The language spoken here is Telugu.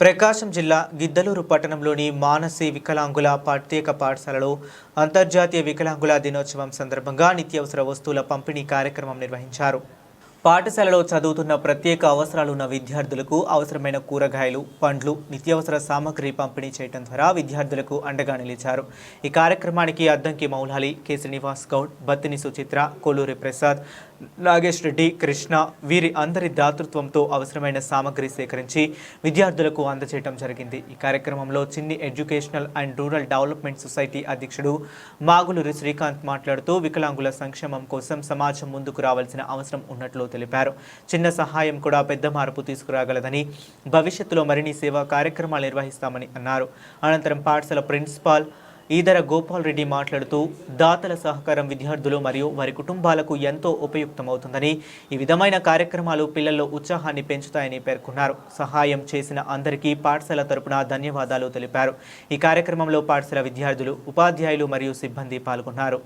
ప్రకాశం జిల్లా గిద్దలూరు పట్టణంలోని మానసి వికలాంగుల ప్రత్యేక పాఠశాలలో అంతర్జాతీయ వికలాంగుల దినోత్సవం సందర్భంగా నిత్యావసర వస్తువుల పంపిణీ కార్యక్రమం నిర్వహించారు. పాఠశాలలో చదువుతున్న ప్రత్యేక అవసరాలున్న విద్యార్థులకు అవసరమైన కూరగాయలు పండ్లు నిత్యావసర సామగ్రి పంపిణీ చేయడం ద్వారా విద్యార్థులకు అండగా నిలిచారు. ఈ కార్యక్రమానికి అద్దంకి మౌలాలి కె. శ్రీనివాస్ గౌడ్ బత్తిని సుచిత్ర కొల్లూరి ప్రసాద్ నాగేష్ రెడ్డి కృష్ణ వీరి అందరి దాతృత్వంతో అవసరమైన సామగ్రి సేకరించి విద్యార్థులకు అందజేయడం జరిగింది. ఈ కార్యక్రమంలో Chinni educational and rural development society అధ్యక్షుడు మాగులూరి శ్రీకాంత్ మాట్లాడుతూ వికలాంగుల సంక్షేమం కోసం సమాజం ముందుకు రావాల్సిన అవసరం ఉన్నట్లు తెలిపారు. చిన్న సహాయం కూడా పెద్ద మార్పు తీసుకురాగలదని భవిష్యత్తులో మరిన్ని సేవా కార్యక్రమాలు నిర్వహిస్తామని అన్నారు. అనంతరం పాఠశాల ప్రిన్సిపాల్ ఈదర గోపాల్ రెడ్డి మాట్లాడుతూ దాతల సహకారం విద్యార్థులు మరియు వారి కుటుంబాలకు ఎంతో ఉపయుక్తమవుతుందని ఈ విధమైన కార్యక్రమాలు పిల్లల్లో ఉత్సాహాన్ని పెంచుతాయని పేర్కొన్నారు. సహాయం చేసిన అందరికీ పాఠశాల తరపున ధన్యవాదాలు తెలిపారు. ఈ కార్యక్రమంలో పాఠశాల విద్యార్థులు ఉపాధ్యాయులు మరియు సిబ్బంది పాల్గొన్నారు.